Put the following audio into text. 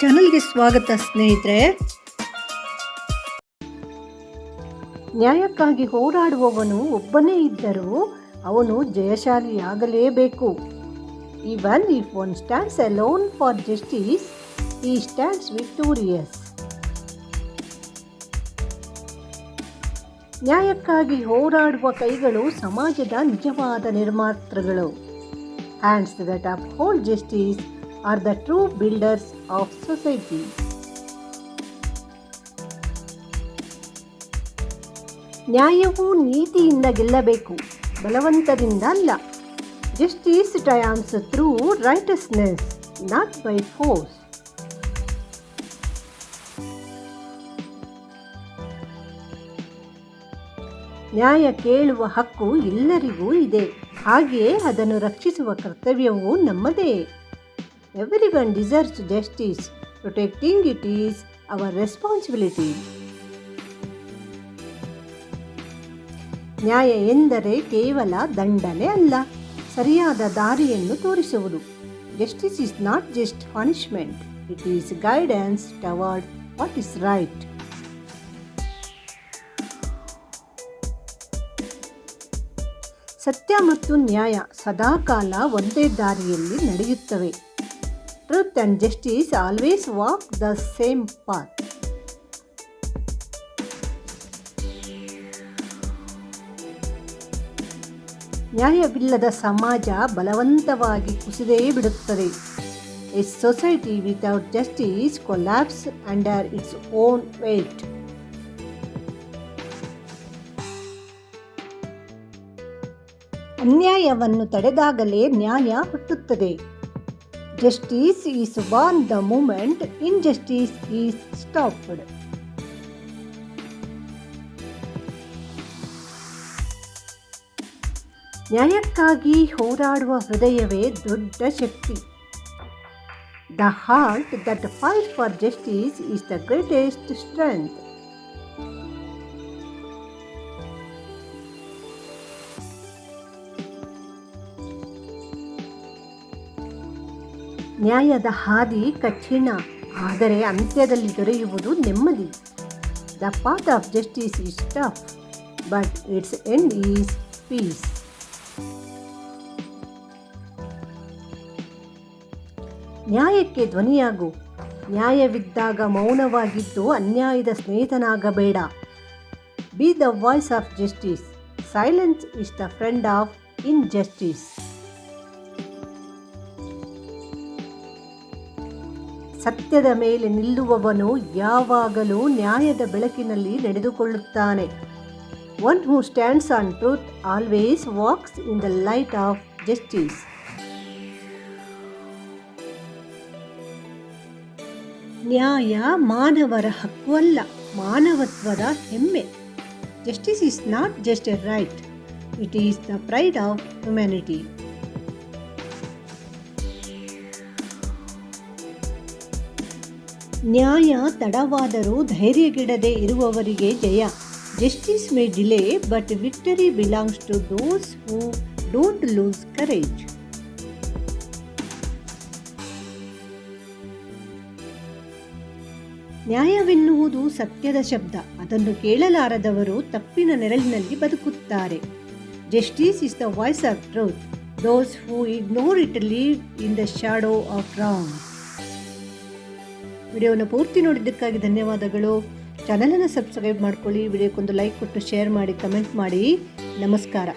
ಚಾನಲ್ಗೆ ಸ್ವಾಗತ ಸ್ನೇಹಿತರೆ. ನ್ಯಾಯಕ್ಕಾಗಿ ಹೋರಾಡುವವನು ಒಬ್ಬನೇ ಇದ್ದರೂ ಅವನು ಜಯಶಾಲಿಯಾಗಲೇಬೇಕು. Even if one stands alone for justice he stands victorious ನ್ಯಾಯಕ್ಕಾಗಿ ಹೋರಾಡುವ ಕೈಗಳು ಸಮಾಜದ ನಿಜವಾದ ನಿರ್ಮಾತೃಗಳು. Hands that uphold justice are the true builders of society ನ್ಯಾಯವು ನೀತಿಯಿಂದ ಗೆಲ್ಲಬೇಕು ಬಲವಂತದಿಂದ ಅಲ್ಲ justice triumphs through righteousness not by force ನ್ಯಾಯ ಕೇಳುವ ಹಕ್ಕು ಎಲ್ಲರಿಗೂ ಇದೆ. ಹಾಗೆಯೇ ಅದನ್ನು ರಕ್ಷಿಸುವ ಕರ್ತವ್ಯವೂ ನಮ್ಮದೇ. Every deserves justice protecting it is our responsibility ನ್ಯಾಯ ಎಂದರೆ ಕೇವಲ ದಂಡನೆ ಅಲ್ಲ, ಸರಿಯಾದ ದಾರಿಯನ್ನು ತೋರಿಸುವುದು. Justice is not just punishment it is guidance toward what is right ಸತ್ಯ ಮತ್ತು ನ್ಯಾಯ ಸದಾಕಾಲ ಒಂದೇ ದಾರಿಯಲ್ಲಿ ನಡೆಯುತ್ತವೆ. Truth and justice always walk the same path ನ್ಯಾಯವಿಲ್ಲದ ಸಮಾಜ ಬಲವಂತವಾಗಿ ಕುಸಿದೇ ಬಿಡುತ್ತದೆ. A society without justice collapse under its own weight ಅನ್ಯಾಯವನ್ನು ತಡೆದಾಗಲೇ ನ್ಯಾಯ ಹುಟ್ಟುತ್ತದೆ. Justice is born the moment injustice is stopped ನ್ಯಾಯಕ್ಕಾಗಿ ಹೋರಾಡುವ ಹೃದಯವೇ ದೊಡ್ಡ ಶಕ್ತಿ. The heart that fight for justice is the greatest strength ನ್ಯಾಯದ ಹಾದಿ ಕಠಿಣ, ಆದರೆ ಅಂತ್ಯದಲ್ಲಿ ದೊರೆಯುವುದು ನೆಮ್ಮದಿ. The path of justice is tough but its end is peace ನ್ಯಾಯಕ್ಕೆ ಧ್ವನಿಯಾಗು. ನ್ಯಾಯವಿದ್ದಾಗ ಮೌನವಾಗಿದ್ದು ಅನ್ಯಾಯದ ಸ್ನೇಹಿತನಾಗಬೇಡ. Be the voice of justice silence is the friend of injustice ಸತ್ಯದ ಮೇಲೆ ನಿಲ್ಲುವವನು ಯಾವಾಗಲೂ ನ್ಯಾಯದ ಬೆಳಕಿನಲ್ಲಿ ನಡೆದುಕೊಳ್ಳುತ್ತಾನೆ. One who stands on truth always walks in the light of justice ನ್ಯಾಯ ಮಾನವರ ಹಕ್ಕು ಅಲ್ಲ ಮಾನವತ್ವದ ಹೆಮ್ಮೆ. Justice is not just a right it is the pride of humanity ನ್ಯಾಯ ತಡವಾದರೂ ಧೈರ್ಯಗಿಡದೆ ಇರುವವರಿಗೆ ಜಯ. Justice may delay but victory belongs to those who don't lose courage ನ್ಯಾಯವೆನ್ನುವುದು ಸತ್ಯದ ಶಬ್ದ. ಅದನ್ನು ಕೇಳಲಾರದವರು ತಪ್ಪಿನ ನೆರಳಿನಲ್ಲಿ ಬದುಕುತ್ತಾರೆ. Justice is the voice of truth those who ignore it live in the shadow of wrong ವಿಡಿಯೋನ ಪೂರ್ತಿ ನೋಡಿದ್ದಕ್ಕಾಗಿ ಧನ್ಯವಾದಗಳು. ಚಾನಲನ್ನು ಸಬ್ಸ್ಕ್ರೈಬ್ ಮಾಡ್ಕೊಳ್ಳಿ, ವಿಡಿಯೋಕ್ಕೊಂದು ಲೈಕ್ ಕೊಟ್ಟು ಶೇರ್ ಮಾಡಿ ಕಮೆಂಟ್ ಮಾಡಿ. ನಮಸ್ಕಾರ.